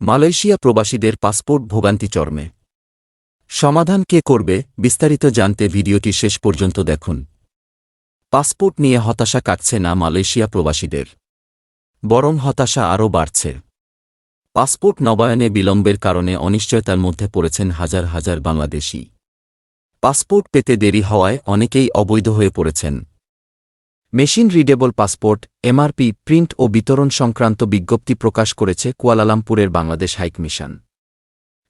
Malaysia প্রবাসীদের passport ভোগান্তি চর্মে। সমাধান কে করবে, বিস্তারিত জানতে ভিডিওটি শেষ পর্যন্ত দেখুন। পাসপোর্ট নিয়ে হতাশা কাটছে না মালয়েশিয়া প্রবাসীদের। বরং হতাশা আরও বাড়ছে। পাসপোর্ট নবায়নে বিলম্বের কারণে অনিশ্চয়তার মধ্যে পড়েছেন হাজার হাজার বাংলাদেশি। পাসপোর্ট পেতে দেরি হওয়ায় অনেকেই অবৈধ হয়ে পড়েছেন। Machine readable passport, MRP, print ও বিতরণ সংক্রান্ত বিজ্ঞপ্তি প্রকাশ করেছে কুয়ালালামপুরের বাংলাদেশ হাইকমিশন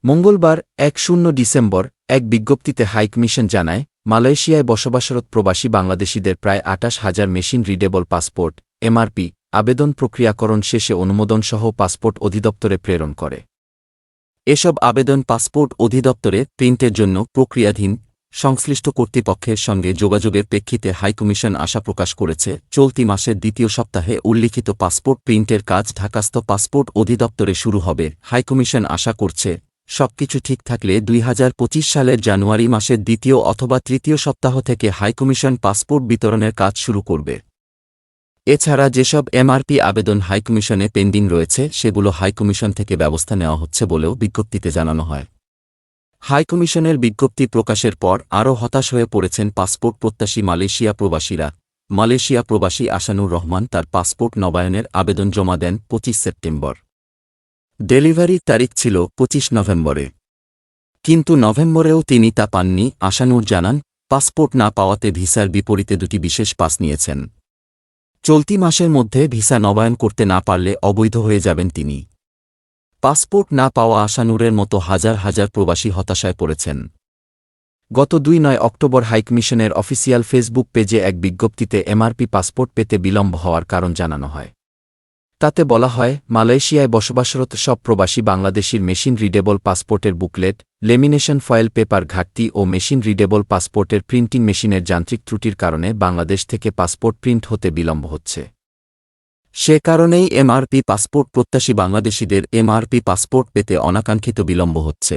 মঙ্গলবার, এক শূন্য ডিসেম্বর, এক বিজ্ঞপ্তিতে হাইকমিশন জানায়, মালয়েশিয়ায় বসবাসরত প্রবাসী বাংলাদেশিদের প্রায় আটাশ হাজার মেশিন রিডেবল পাসপোর্ট, এমআরপি, আবেদন প্রক্রিয়াকরণ শেষে অনুমোদনসহ পাসপোর্ট অধিদপ্তরে প্রেরণ করে। এসব আবেদন পাসপোর্ট অধিদপ্তরে প্রিন্টের জন্য প্রক্রিয়াধীন সংশ্লিষ্ট কর্তৃপক্ষের সঙ্গে যোগাযোগের প্রেক্ষিতে হাইকমিশন আশা প্রকাশ করেছে, চলতি মাসের দ্বিতীয় সপ্তাহে উল্লিখিত পাসপোর্ট প্রিন্টের কাজ ঢাকাস্থ পাসপোর্ট অধিদপ্তরে শুরু হবে। হাইকমিশন আশা করছে, সবকিছু ঠিক থাকলে দুই হাজার পঁচিশ সালের জানুয়ারি মাসের দ্বিতীয় অথবা তৃতীয় সপ্তাহ থেকে হাইকমিশন পাসপোর্ট বিতরণের কাজ শুরু করবে। এছাড়া যেসব এমআরপি আবেদন হাইকমিশনে পেন্ডিং রয়েছে, সেগুলো হাইকমিশন থেকে ব্যবস্থা নেওয়া হচ্ছে বলেও বিজ্ঞপ্তিতে জানানো হয়। হাইকমিশনের বিজ্ঞপ্তি প্রকাশের পর আরও হতাশ হয়ে পড়েছেন পাসপোর্ট প্রত্যাশী মালয়েশিয়া প্রবাসীরা। মালয়েশিয়া প্রবাসী আসানুর রহমান তার পাসপোর্ট নবায়নের আবেদন জমা দেন পঁচিশ সেপ্টেম্বর। ডেলিভারির তারিখ ছিল পঁচিশ নভেম্বরে। কিন্তু নভেম্বরেও তিনি তা পাননি, আশানুর জানান, পাসপোর্ট না পাওয়াতে ভিসার বিপরীতে দুটি বিশেষ পাস নিয়েছেন। চলতি মাসের মধ্যে ভিসা নবায়ন করতে না পারলে অবৈধ হয়ে যাবেন তিনি। পাসপোর্ট না পাওয়া আশানুরের মতো হাজার হাজার প্রবাসী হতাশায় পড়েছেন। গত দুই নয় অক্টোবর হাইকমিশনের অফিসিয়াল ফেসবুক পেজে এক বিজ্ঞপ্তিতে এমআরপি পাসপোর্ট পেতে বিলম্ব হওয়ার কারণ জানানো হয়। তাতে বলা হয়, মালয়েশিয়ায় বসবাসরত সব প্রবাসী বাংলাদেশির মেশিন রিডেবল পাসপোর্টের বুকলেট, লেমিনেশন ফয়েল পেপার ঘাটতি ও মেশিন রিডেবল পাসপোর্টের প্রিন্টিং মেশিনের যান্ত্রিক ত্রুটির কারণে বাংলাদেশ থেকে পাসপোর্ট প্রিন্ট হতে বিলম্ব হচ্ছে। সে কারণেই এমআরপি পাসপোর্ট প্রত্যাশী বাংলাদেশিদের এমআরপি পাসপোর্ট পেতে অনাকাঙ্ক্ষিত বিলম্ব হচ্ছে।